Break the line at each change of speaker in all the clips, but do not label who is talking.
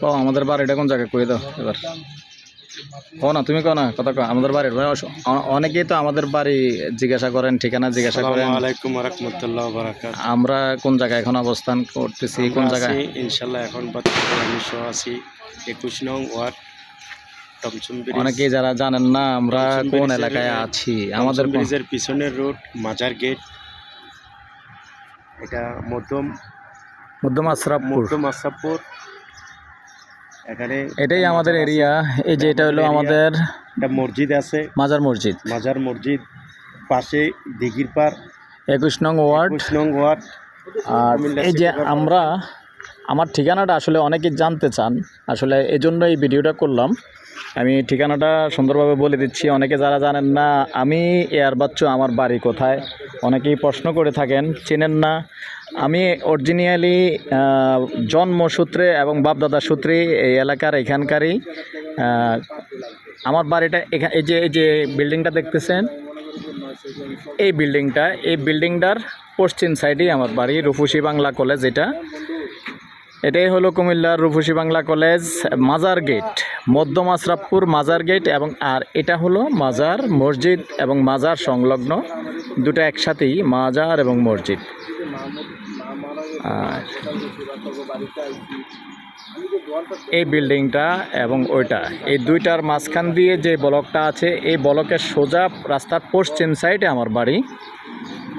তো
আমাদের বাড়িটা কোন জায়গায়? কই দাও এবার। কো না তুমি কো না কথা কো আমাদের বাড়ির ভাই অনেকেই তো আমাদের বাড়ি জিজ্ঞাসা করেন ঠিকানা জিজ্ঞাসা করেন।
আসসালামু আলাইকুম রহমতুল্লাহ বারাকাত
আমরা কোন জায়গায় এখন অবস্থান করতেছি কোন জায়গায়?
ইনশাল্লাহ এখন বর্তমানে আমি আছি একুশ নং ওয়ার্ড
অনেকেই যারা জানেন না আমরা কোন এলাকায় আছি? আমাদের
ব্রিজের পিছনের রোড মাজার গেট। এটা মধ্যম
মধ্যম আশরাফপুর।
মধ্যম এখানে
এটাই আমাদের এরিয়া এই যে এটা হলো আমাদের
একটা মসজিদ আছে।
মাজার মসজিদ।
মাজার মসজিদ পাশে দিঘির পার
একুশ নং ওয়ার্ড।
একুশ নং ওয়ার্ড।
আর এই যে আমরা আমার ঠিকানাটা আসলে অনেকেই জানতে চান। আসলে এই জন্য এই ভিডিওটা করলাম। আমি ঠিকানাটা সুন্দরভাবে বলে দিচ্ছি। অনেকে যারা জানেন না, আমি এয়ার বাচ্চু, আমার বাড়ি কোথায়? অনেকেই প্রশ্ন করে থাকেন, চেনেন না। আমি অরিজিনালি জন্মসূত্রে এবং বাপদাদা সূত্রে এই এলাকার এখানকারই আমার বাড়িটা এখানে এই যে এই যে বিল্ডিংটা দেখতেছেন, এই বিল্ডিংটা এই বিল্ডিংটার পশ্চিম সাইডেই আমার বাড়ি রুফুসি বাংলা কলেজ এটা। এটাই হলো কুমিল্লার রুফুসি বাংলা কলেজ, মাজার গেট, মধ্যম আশরাফপুর মাজার গেট এবং আর এটা হলো মাজার মসজিদ এবং মাজার সংলগ্ন দুটা একসাথেই মাজার এবং মসজিদ। আর এই বিল্ডিংটা এবং ওইটা, এই দুইটার মাঝখান দিয়ে যে ব্লকটা আছে, এই ব্লকের সোজা রাস্তার পশ্চিম সাইডে আমার বাড়ি।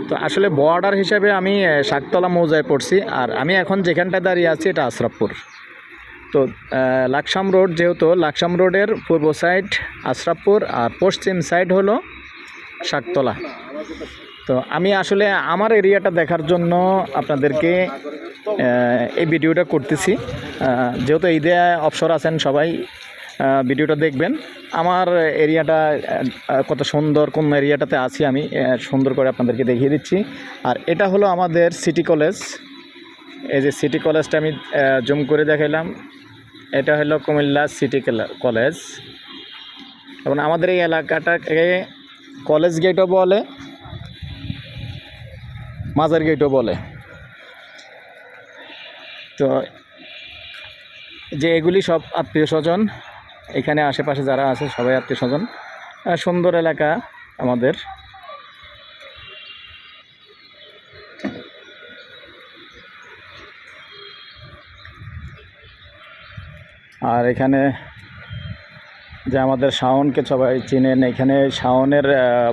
তো আসলে বর্ডার হিসাবে আমি শাকতলা মৌজায় পড়ছি। আর আমি এখন যেখানটায় দাঁড়িয়ে আছি, এটা আশরাফপুর। তো লাকসাম রোড যেহেতু, লাকসাম রোডের পূর্ব সাইড আশরাফপুর, আর পশ্চিম সাইড হলো শাকতলা তো আমি আসলে আমার এরিয়াটা দেখার জন্য আপনাদেরকে এই ভিডিওটা করতেছি। যেহেতু ঈদে অবসর আছেন সবাই ভিডিওটা দেখবেন। আমার এরিয়াটা কত সুন্দর, কোন এরিয়াটাতে আছি আমি সুন্দর করে আপনাদেরকে দেখিয়ে দিচ্ছি। আর এটা হলো আমাদের সিটি কলেজ। এই যে সিটি কলেজটা আমি জুম করে দেখাইলাম। এটা হলো কুমিল্লা সিটি কলেজ। এবং আমাদের এই এলাকাটাকে কলেজ গেটও বলে, মাজার গেটও বলে। তো, যে এগুলি সব আত্মীয় স্বজন এখানে আশেপাশে যারা আছে, সবাই আত্মীয় স্বজন সুন্দর এলাকা আমাদের। আর এখানে যে আমাদের শাওনকে সবাই চিনেন, এখানে শাওনের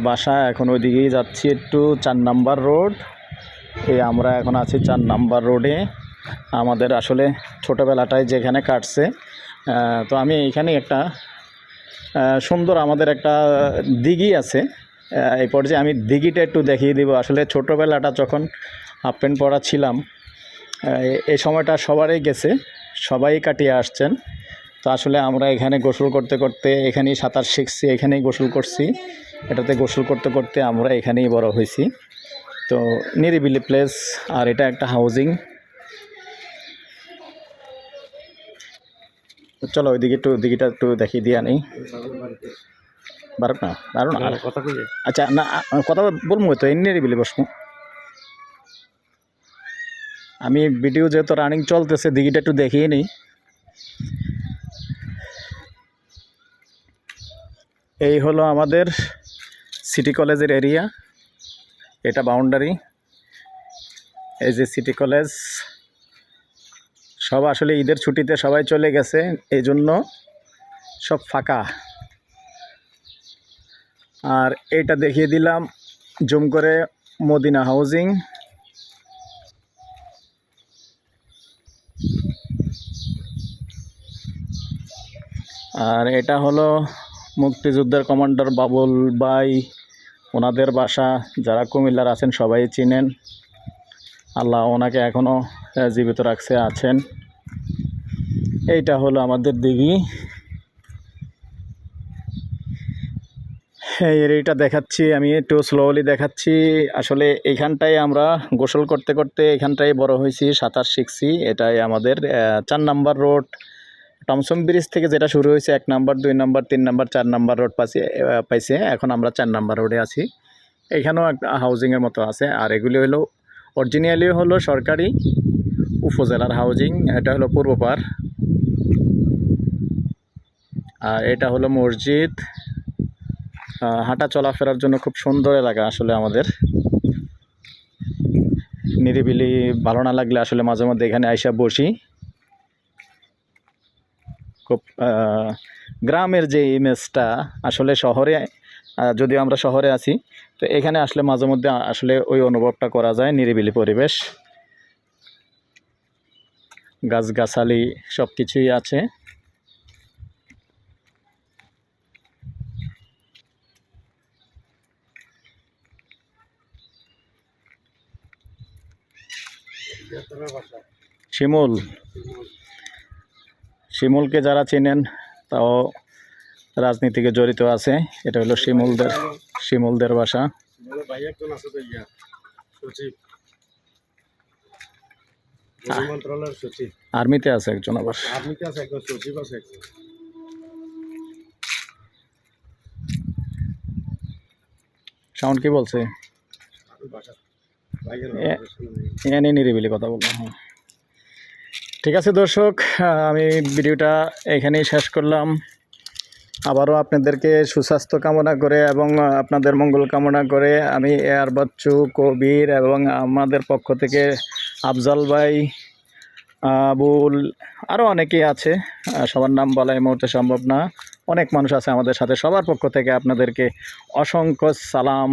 বাসা এখন ওইদিকেই যাচ্ছি একটু, চার নাম্বার রোড। এই আমরা এখন আছি চার নাম্বার রোডে। আমাদের আসলে ছোটোবেলাটায় যেখানে কাটছে। তো আমি এখানে একটা সুন্দর আমাদের একটা দিঘি আছে। এই পর্যায়ে আমি দিঘিটা একটু দেখিয়ে দিব। আসলে ছোটোবেলাটা যখন হাফ প্যান্ট পরা ছিলাম এই সময়টা সবারই গেছে, সবাই কাটিয়ে আসছেন। তো আসলে আমরা এখানে গোসল করতে করতে, এখানেই সাঁতার শিখছি, এখানেই গোসল করছি। এটাতে গোসল করতে করতে আমরা এখানেই বড় হয়েছি। তো নিরিবিলি প্লেস আর এটা একটা হাউজিং তো চলো ওইদিকে একটু দিঘিটা একটু দেখিয়ে দিয়ে আনি। বারো না বারো না?
কথা
আচ্ছা না কথা বলব তো এমনি নিরিবিলি বসবো। আমি ভিডিও যেহেতু রানিং চলতেছে দিঘিটা একটু দেখিয়ে নিই। এই হলো আমাদের সিটি কলেজের এরিয়া এটা বাউন্ডারি এই যে সিটি কলেজ সব আসলে ঈদের ছুটিতে সবাই চলে গেছে এই জন্য সব ফাঁকা। আর এটা দেখিয়ে দিলাম জুম করে মদিনা হাউজিং। আর এটা হলো মুক্তিযুদ্ধের কমান্ডার বাবুল বাই ওনাদের বাসা, যারা কুমিল্লার আছেন সবাই চিনেন। আল্লাহ ওনাকে এখনও জীবিত রাখছে, আছেন। এইটা হলো আমাদের দিঘি। এই এরিয়াটা দেখাচ্ছি, আমি একটু স্লোলি দেখাচ্ছি। আসলে এইখানটায় আমরা গোসল করতে করতে এখানটায় বড় হয়েছি, সাঁতার শিখছি। এটাই আমাদের চার নাম্বার রোড। টমসম ব্রিজ থেকে যেটা শুরু হয়েছে, এক নাম্বার, দুই নাম্বার, তিন নাম্বার, চার নাম্বার রোড পাইছে পাইছে। এখন আমরা চার নাম্বার রোডে আছি। এখানেও একটা হাউজিংয়ের মতো আছে। আর এগুলি হলো অরিজিনালি হলো সরকারি উপজেলার হাউজিং এটা হলো পূর্বপার আর এটা হলো মসজিদ। হাঁটা চলাফেরার জন্য খুব সুন্দর এলাকা আসলে আমাদের। নিরিবিলি ভালো না লাগলে আসলে মাঝে মধ্যে এখানে আইসা বসি। খুব গ্রামের যে ইমেজটা আসলে শহরে যদিও আমরা শহরে আছি, তো এখানে আসলে মাঝে মধ্যে আসলে ওই অনুভবটা করা যায়, নিরিবিলি পরিবেশ। গাছগাছালি সব কিছুই আছে। শিমুল। শিমুলকে যারা চেনেন, তাও রাজনীতিকে জড়িত আছে। এটা হলো শিমুলদের শিমুলদের বাসা আর্মিতে আছে একজন আবার।
আছে একজন
সাউন্ড কি বলছে?
বাসা ভাইয়ের
এ- এ নিরিবিলি কথা বললাম হ্যাঁ ঠিক আছে দর্শক আমি ভিডিওটা এখানেই শেষ করলাম। আবারও আপনাদেরকে সুস্বাস্থ্য কামনা করে এবং আপনাদের মঙ্গল কামনা করে আমি এয়ার বাচ্চু কবির এবং আমাদের পক্ষ থেকে আফজাল ভাই আবুল আরও অনেকেই আছে সবার নাম বলা এই মুহূর্তে সম্ভব না। অনেক মানুষ আছে আমাদের সাথে সবার পক্ষ থেকে আপনাদেরকে অসংখ্য সালাম।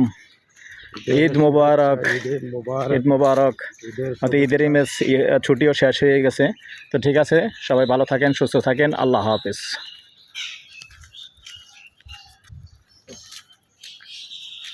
ঈদ মোবারক। ঈদ মোবারক।
ঈদের
ঈদের ইমেজ ছুটিও শেষ হয়ে গেছে। তো ঠিক আছে সবাই ভালো থাকেন সুস্থ থাকেন। আল্লাহ হাফিজ।